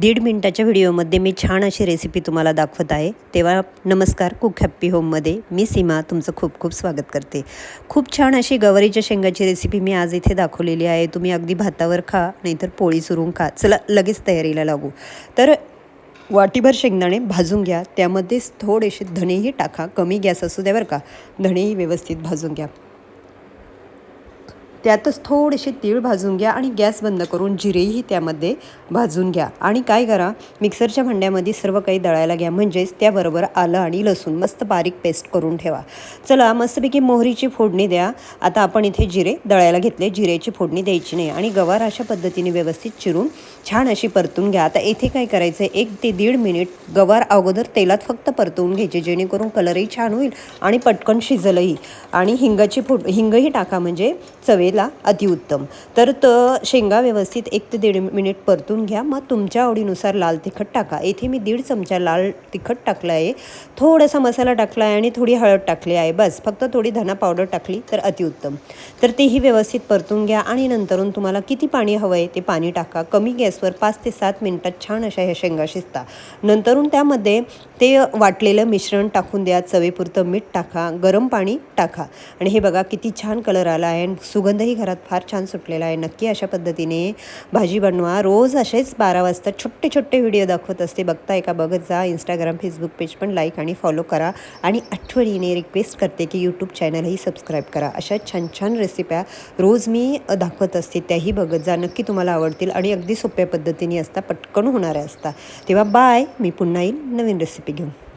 दीड मिनटाच्या व्हिडिओमध्ये मी छान अशी रेसिपी तुम्हाला दाखवत आहे. तेव्हा नमस्कार कुक हॅप्पी होममध्ये मी सीमा तुमचं खूप खूप स्वागत करते. खूप छान अशी गवारीच्या शेंगाची रेसिपी मी आज इथे दाखवलेली आहे. तुम्ही अगदी भातावर खा नाहीतर पोळी सुरून खा. चला लगेच तयारीला लागू. तर वाटीभर शेंगदाणे भाजून घ्या. त्यामध्येच थोडेसे धणेही टाका. कमी गॅस असू द्या बरं का. धणेही व्यवस्थित भाजून घ्या. त्यातच थोडेसे तीळ भाजून घ्या आणि गॅस बंद करून जिरेही त्यामध्ये भाजून घ्या. आणि काय करा मिक्सरच्या भांड्यामध्ये सर्व काही दळायला घ्या. म्हणजेच त्याबरोबर आलं आणि लसूण मस्त बारीक पेस्ट करून ठेवा. चला मस्तपैकी मोहरीची फोडणी द्या. आता आपण इथे जिरे दळायला घेतले. जिरेची फोडणी द्यायची नाही आणि गवार अशा पद्धतीने व्यवस्थित चिरून छान अशी परतून घ्या. आता इथे काय करायचं आहे एक ते दीड मिनिट गवार अगोदर तेलात फक्त परतवून घ्यायचे जेणेकरून कलरही छान होईल आणि पटकन शिजलंही. आणि हिंगाची फोड हिंगही टाका म्हणजे चवे चवेला अतिउत्तम. तर त शेंगा व्यवस्थित एक ते दीड मिनिट परतून घ्या. मग तुमच्या आवडीनुसार लाल तिखट टाका. येथे मी दीड चमचा लाल तिखट टाकला आहे. थोडासा मसाला टाकला आहे आणि थोडी हळद टाकली आहे. बस फक्त थोडी धना पावडर टाकली तर अतिउत्तम. तर तेही व्यवस्थित परतून घ्या आणि नंतरून तुम्हाला किती पाणी हवं आहे ते पाणी टाका. कमी गॅसवर पाच ते सात मिनटात छान अशा ह्या शेंगा शिजता. नंतरून त्यामध्ये ते वाटलेलं मिश्रण टाकून द्या. चवेपुरतं मीठ टाका. गरम पाणी टाका. आणि हे बघा किती छान कलर आला आहे आणि सुगंधही घरात फार छान सुटलेला आहे. नक्की अशा पद्धतीने भाजी बनवा. रोज असेच बारा वाजता छोटे छोटे व्हिडिओ दाखवत असते. बघताय का? बघत जा. इंस्टाग्राम फेसबुक पेज पण लाईक आणि फॉलो करा. आणि आठवणीने रिक्वेस्ट करते की यूट्यूब चॅनलही सबस्क्राईब करा. अशा छान छान रेसिप्या रोज मी दाखवत असते. त्याही बघत जा. नक्की तुम्हाला आवडतील आणि अगदी सोप्या पद्धतीने असता. पटकन होणाऱ्या असता. तेव्हा बाय मी पुन्हा येईल नवीन रेसिपी घेऊन.